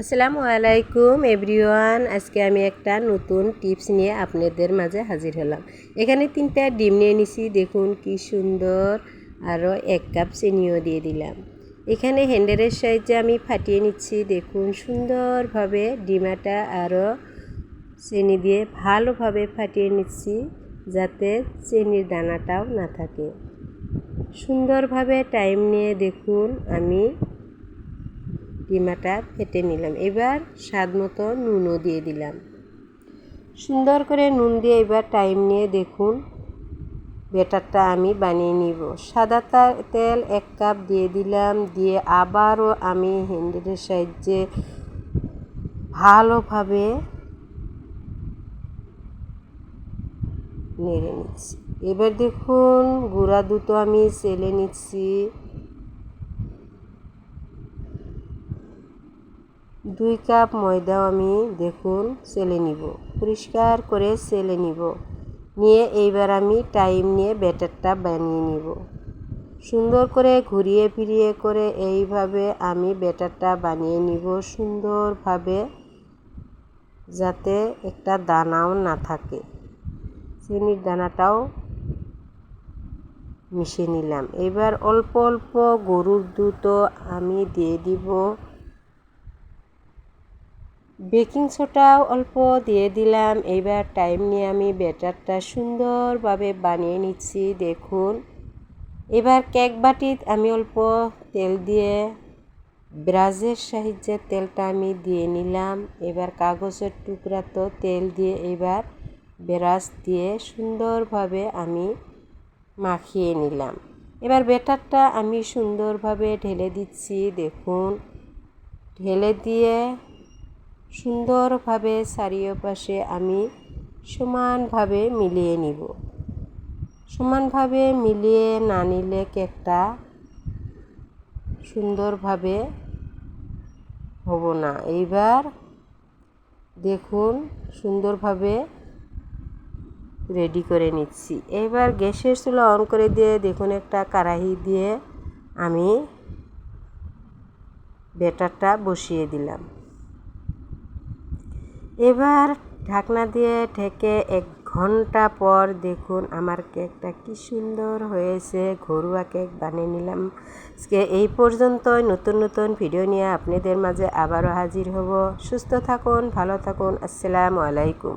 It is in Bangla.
আসসালামু আলাইকুম এভরিওয়ান। আজকে আমি একটা নতুন টিপস নিয়ে আপনাদের মাঝে হাজির হলাম। এখানে তিনটা ডিম নিয়ে নিছি, দেখুন কি সুন্দর। আরও এক কাপ চিনিও দিয়ে দিলাম। এখানে হ্যান্ডেলের সাহায্যে আমি ফাটিয়ে নিচ্ছি, দেখুন সুন্দরভাবে ডিমাটা আরও চিনি দিয়ে ভালোভাবে ফাটিয়ে নিচ্ছি, যাতে চিনির দানাটাও না থাকে। সুন্দরভাবে টাইম নিয়ে দেখুন আমি ডিমাটা ফেটে নিলাম। এবার স্বাদ মতো নুনও দিয়ে দিলাম। সুন্দর করে নুন দিয়ে এবার টাইম নিয়ে দেখুন। বেটারটা আমি বানিয়ে নিব। সাদা তেল এক কাপ দিয়ে দিলাম। দিয়ে আবারও আমি হ্যান্ডেলের সাহায্যে ভালোভাবে নেড়ে নিচ্ছি। এবার দেখুন, গুঁড়া দুটো আমি সেলে নিচ্ছি। দুই কাপ ময়দাও আমি দেখুন সেলে নিব, পরিষ্কার করে সেলে নিব। নিয়ে এইবার আমি টাইম নিয়ে ব্যাটারটা বানিয়ে নিব। সুন্দর করে ঘুরিয়ে ফিরিয়ে করে এইভাবে আমি ব্যাটারটা বানিয়ে নিব সুন্দরভাবে, যাতে একটা দানাও না থাকে। চিনির দানাটাও মিশিয়ে নিলাম। এবার অল্প অল্প গরুর দুধও আমি দিয়ে দিব। বেকিং সোডাও অল্প দিয়ে দিলাম। এইবার টাইম নিয়ে আমি ব্যাটারটা সুন্দরভাবে বানিয়ে নিচ্ছি, দেখুন। এবার কেক বাটিত আমি অল্প তেল দিয়ে ব্রাজের সাহায্যে তেলটা আমি দিয়ে নিলাম। এবার কাগজের টুকরা তো তেল দিয়ে এবার ব্রাশ দিয়ে সুন্দরভাবে আমি মাখিয়ে নিলাম। এবার ব্যাটারটা আমি সুন্দরভাবে ঢেলে দিচ্ছি, দেখুন। ঢেলে দিয়ে সুন্দরভাবে চারিওপাশে আমি সমানভাবে মিলিয়ে নিব। সমানভাবে মিলিয়ে না নিলে কেকটা সুন্দরভাবে হব না। এইবার দেখুন, সুন্দরভাবে রেডি করে নিচ্ছি। এবার গ্যাসের চুলা অন করে দিয়ে দেখুন একটা কারাহি দিয়ে আমি ব্যাটারটা বসিয়ে দিলাম। এবার ঢাকনা দিয়ে ঢেকে এক ঘণ্টা পর দেখুন আমার কেকটা কি সুন্দর হয়েছে। ঘরোয়া কেক বানিয়ে নিলাম। আজকে এই পর্যন্ত নতুন নতুন ভিডিও নিয়ে আপনাদের মাঝে আবারও হাজির হব। সুস্থ থাকুন, ভালো থাকুন। আসসালামু আলাইকুম।